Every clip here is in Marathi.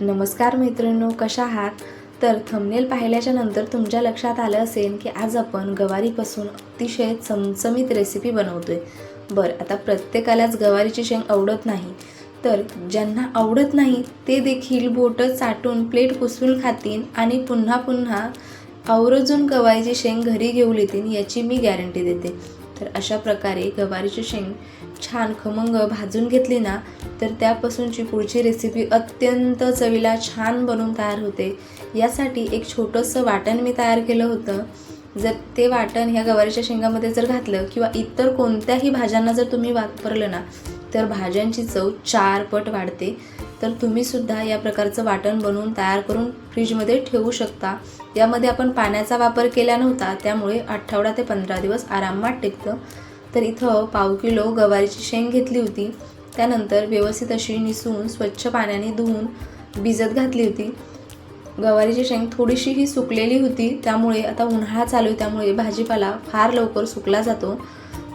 नमस्कार मैत्रिणींनो कशा आहात? तर थंबनेल पाहिल्याच्या नंतर तुमच्या लक्षात आलं असेल की आज आपण गवारीपासून अतिशय चमचमीत रेसिपी बनवतो आहे बरं आता प्रत्येकालाच गवारीची शेंग आवडत नाही. तर ज्यांना आवडत नाही ते देखील बोटं चाटून प्लेट पुसवून खातील आणि पुन्हा पुन्हा आवर्जून गवारीची शेंग घरी घेऊन येतील याची मी गॅरंटी देते. तर अशा प्रकारे गवारीची शेंग छान खमंग भाजून घेतली ना तर त्यापासूनची पुढची रेसिपी अत्यंत चवीला छान बनवून तयार होते. यासाठी एक छोटंसं वाटण मी तयार केलं होतं. जर ते वाटण ह्या गवारीच्या शेंगामध्ये जर घातलं किंवा इतर कोणत्याही भाज्यांना जर तुम्ही वापरलं ना तर भाज्यांची चव चार पट वाढते. तर तुम्हीसुद्धा या प्रकारचं वाटण बनवून तयार करून फ्रीजमध्ये ठेवू शकता. यामध्ये आपण पाण्याचा वापर केला नव्हता त्यामुळे आठवडा ते पंधरा दिवस आरामात टिकतं. तर इथं पाव किलो गवारीची शेंग घेतली होती. त्यानंतर व्यवस्थित अशी निसून स्वच्छ पाण्याने धुवून भिजत घातली होती. गवारीची शेंग थोडीशी ही सुकलेली होती त्यामुळे आता उन्हाळा चालू आहे त्यामुळे भाजीपाला फार लवकर सुकला जातो.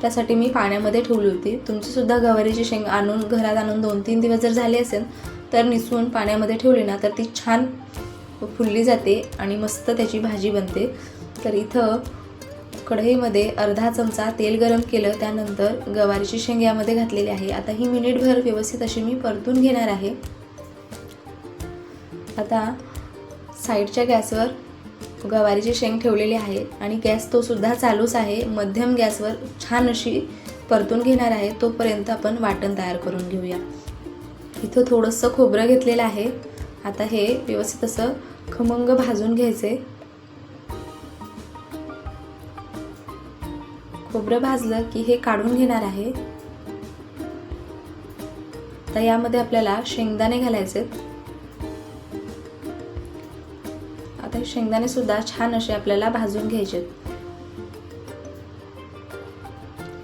त्यासाठी मी पाण्यामध्ये ठेवली होती. तुमचीसुद्धा गवारीची शेंग आणून घरात आणून दोन तीन दिवस जर झाले असेल तर निसून पाण्यामध्ये ठेवली ना तर ती छान फुलली जाते आणि मस्त त्याची भाजी बनते. तर इथं कढईमध्ये अर्धा चमचा तेल गरम केलं त्यानंतर गवारीची शेंग यामध्ये घातलेली आहे. आता ही मिनिटभर व्यवस्थित अशी मी परतून घेणार आहे. आता साईडच्या गॅसवर गवारीची शेंग ठेवलेली आहे आणि गॅस तो सुद्धा चालूच आहे. मध्यम गॅसवर छान अशी परतून घेणार आहे. तोपर्यंत आपण वाटण तयार करून घेऊया. इथं थोडंसं खोबरं घेतलेलं आहे. आता हे व्यवस्थित असं खमंग भाजून घ्यायचे. खोबरं भाजलं की हे काढून घेणार आहे. तर यामध्ये आपल्याला शेंगदाणे घालायचे. आता हे शेंगदाणे सुद्धा छान असे आपल्याला भाजून घ्यायचे.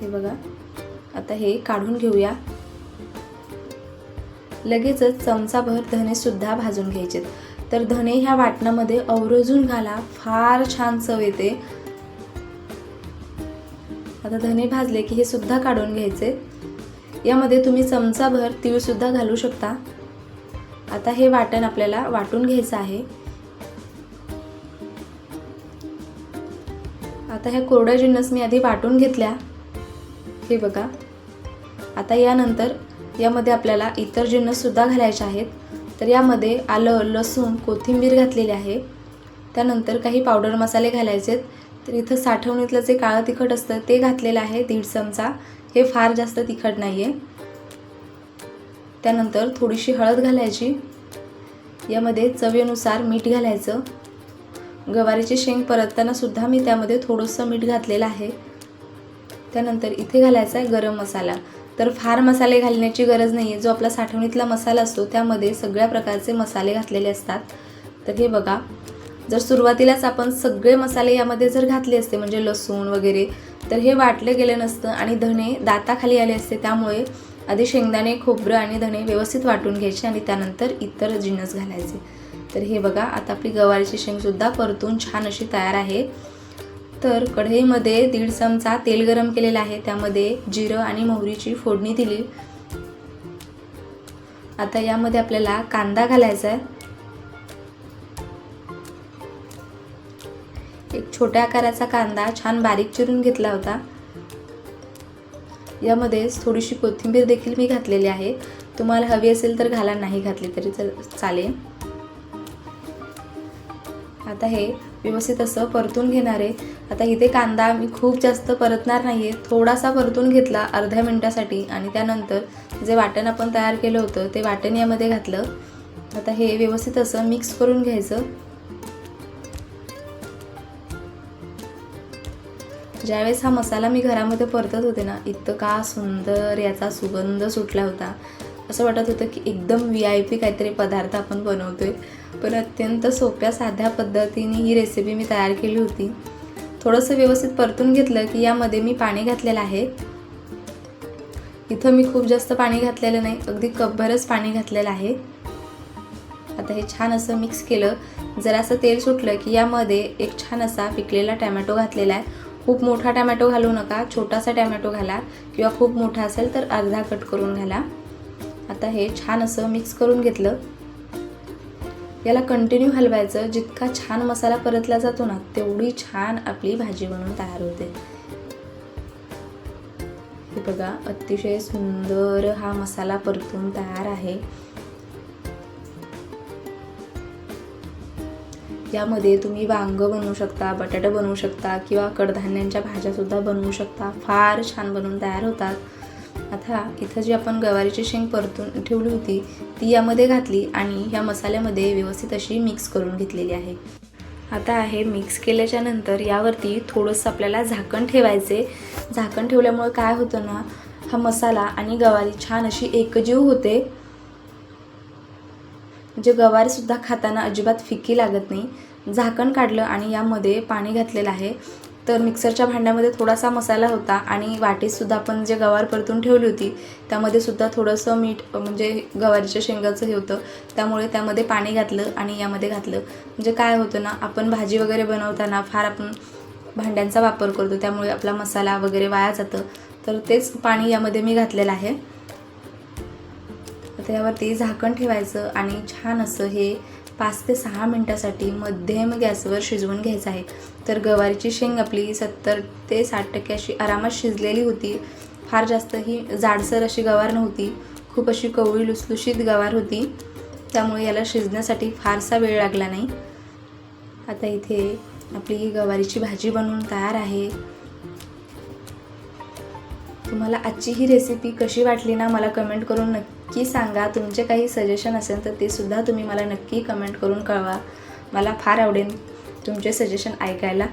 हे बघा. आता हे काढून घेऊया. लगेचच चमचाभर धनेसुद्धा भाजून घ्यायचे तर धने ह्या वाटणामध्ये अवरोजून घाला फार छान चव येते. आता धने भाजले की हे सुद्धा काढून घ्यायचे. यामध्ये तुम्ही चमचाभर तीळसुद्धा घालू शकता. आता हे वाटण आपल्याला वाटून घ्यायचं आहे. आता ह्या कोरड्या जिन्नस मी आधी वाटून घेतल्या. हे बघा. आता यानंतर यामध्ये आपल्याला इतर जिन्नससुद्धा घालायचे आहेत. तर यामध्ये आलं लसूण कोथिंबीर घातलेली आहे. त्यानंतर काही पावडर मसाले घालायचे तर इथं साठवणीतलं जे काळं तिखट असतं ते घातलेलं आहे दीड चमचा. हे फार जास्त तिखट नाही आहे त्यानंतर थोडीशी हळद घालायची. यामध्ये चवीनुसार मीठ घालायचं. गवारीची शेंग परतताना सुद्धा मी त्यामध्ये थोडंसं मीठ घातलेलं आहे. त्यानंतर इथे घालायचा आहे गरम मसाला. तर फार मसाले घालण्याची गरज नाही आहे जो आपला साठवणीतला मसाला असतो त्यामध्ये सगळ्या प्रकारचे मसाले घातलेले असतात. तर हे बघा. जर सुरुवातीलाच आपण सगळे मसाले यामध्ये जर घातले असते म्हणजे लसूण वगैरे तर हे वाटलं गेलं नसतं आणि धणे दाताखाली आले असते त्यामुळे आधी शेंगदाणे खोबरं आणि धणे व्यवस्थित वाटून घ्यायचे आणि त्यानंतर इतर जिनस घालायचे. तर हे बघा आता आपली गवारीची शेंगसुद्धा परतून छान अशी तयार आहे. तर कढईमध्ये दीड चमचा तेल गरम केलेलं आहे. त्यामध्ये जिरं आणि मोहरीची फोडणी दिली. आता यामध्ये आपल्याला कांदा घालायचा आहे. एक छोट्या आकाराचा कांदा छान बारीक चिरून घेतला होता. यामध्येच थोडीशी कोथिंबीर देखील मी घातलेली आहे. तुम्हाला हवी असेल तर घाला नाही घातली तरी चल चालेल. आता हे व्यवस्थित असं परतून घेणार आहे. आता इथे कांदा मी खूप जास्त परतणार नाही आहे थोडासा परतून घेतला अर्ध्या मिनटासाठी आणि त्यानंतर जे वाटण आपण तयार केलं होतं ते वाटण यामध्ये घातलं. आता हे व्यवस्थित असं मिक्स करून घ्यायचं. ज्यावेळेस हा मसाला मी घरामध्ये परतत होते ना इतका सुंदर याचा सुगंध सुटला होता. असं वाटत होतं की एकदम व्ही आय पी काहीतरी पदार्थ आपण बनवतो आहे पण अत्यंत सोप्या साध्या पद्धतीने ही रेसिपी मी तयार केली होती. थोडंसं व्यवस्थित परतून घेतलं की यामध्ये मी पाणी घातलेलं आहे. इथं मी खूप जास्त पाणी घातलेलं नाही अगदी कपभरच पाणी घातलेलं आहे. आता हे छान असं मिक्स केलं. जरासं तेल सुटलं की यामध्ये एक छान असा पिकलेला टॅमॅटो घातलेला आहे. खूप मोठा टॅमॅटो घालू नका छोटासा टॅमॅटो घाला किंवा खूप मोठा असेल तर अर्धा कट करून घाला. आता हे छान असं मिक्स करून घेतलं. याला कंटिन्यू हलवायचं. जितका छान मसाला परतला जातो ना तेवढी छान आपली भाजी बनवून तयार होते. हे बघा अतिशय सुंदर हा मसाला परतून तयार आहे. यामध्ये तुम्ही वांग बनवू शकता बटाटा बनवू शकता किंवा कडधान्यांच्या भाज्यासुद्धा बनवू शकता. फार छान बनवून तयार होतात. आता इथं जी आपण गवारीची शेंग परतून ठेवली होती ती यामध्ये घातली आणि ह्या मसाल्यामध्ये व्यवस्थित अशी मिक्स करून घेतलेली आहे. आता आहे मिक्स केल्याच्यानंतर यावरती थोडंसं आपल्याला झाकण ठेवायचे. झाकण ठेवल्यामुळे काय होतं ना हा मसाला आणि गवारी छान अशी एकजीव होते. म्हणजे गवारीसुद्धा खाताना अजिबात फिकी लागत नाही. झाकण काढलं आणि यामध्ये पाणी घातलेलं आहे. तर मिक्सरच्या भांड्यामध्ये थोडासा मसाला होता आणि वाटीतसुद्धा आपण जे गवार परतून ठेवली होती त्यामध्ये सुद्धा थोडंसं मीठ म्हणजे गवारीच्या शेंगाचं हे होतं. त्यामुळे त्यामध्ये पाणी घातलं आणि यामध्ये घातलं. म्हणजे काय होतं ना आपण भाजी वगैरे बनवताना फार आपण भांड्यांचा वापर करतो त्यामुळे आपला मसाला वगैरे वाया जातं. तर तेच पाणी यामध्ये मी घातलेलं आहे. आता यावरती झाकण ठेवायचं आणि छान असं हे पाच ते सहा मिनटासाठी मध्यम गॅसवर शिजवून घ्यायचं आहे. तर गवारीची शेंग आपली सत्तर ते साठ टक्के अशी आरामात शिजलेली होती. फार जास्त ही जाडसर अशी गवार नव्हती. खूप अशी कवळी लुसलुशीत गवार होती. त्यामुळे याला शिजण्यासाठी फारसा वेळ लागला नाही. आता इथे आपली ही गवारीची भाजी बनवून तयार आहे. तुम्हाला आजची ही रेसिपी कशी वाटली ना मला कमेंट करून नक्की सांगा. तुमचे काही सजेशन असेल तर ते सुद्धा तुम्ही मला नक्की कमेंट करून कळवा. मला फार आवडेल तुमचे सजेशन ऐकायला.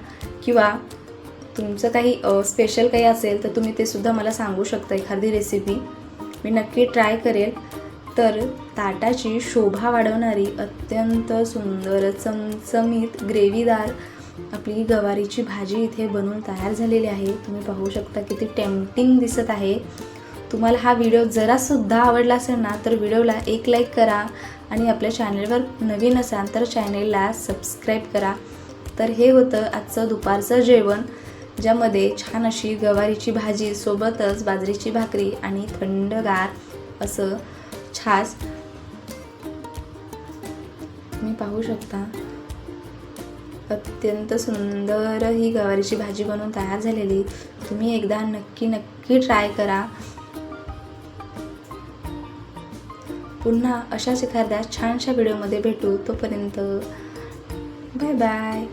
किंवा तुमचं काही स्पेशल काही असेल तर तुम्ही ते सुद्धा मला सांगू शकता एखादी रेसिपी मी नक्की ट्राय करेल. तर ताटाची शोभा वाढवणारी अत्यंत सुंदर चमचमीत ग्रेव्हीदार आपली गवारीची भाजी इथे बनवून तयार झालेली आहे. तुम्ही पाहू शकता किती टेम्पटिंग दिसत आहे. तुम्हाला हा व्हिडिओ जरासुद्धा आवडला असेल ना तर व्हिडिओला एक लाईक करा आणि आपल्या चॅनेलवर नवीन असाल तर चॅनेलला सबस्क्राईब करा. तर हे होतं आजचं दुपारचं जेवण ज्यामध्ये छान अशी गवारीची भाजी सोबतच बाजरीची भाकरी आणि थंडगार असं छास. तुम्ही पाहू शकता. अत्यंत सुंदर ही गवारीची भाजी बनवून तयार झालेली. तुम्ही एकदा नक्की नक्की ट्राय करा. पुन्हा अशाच एखाद्या छानशा व्हिडिओमध्ये भेटू. तोपर्यंत बाय बाय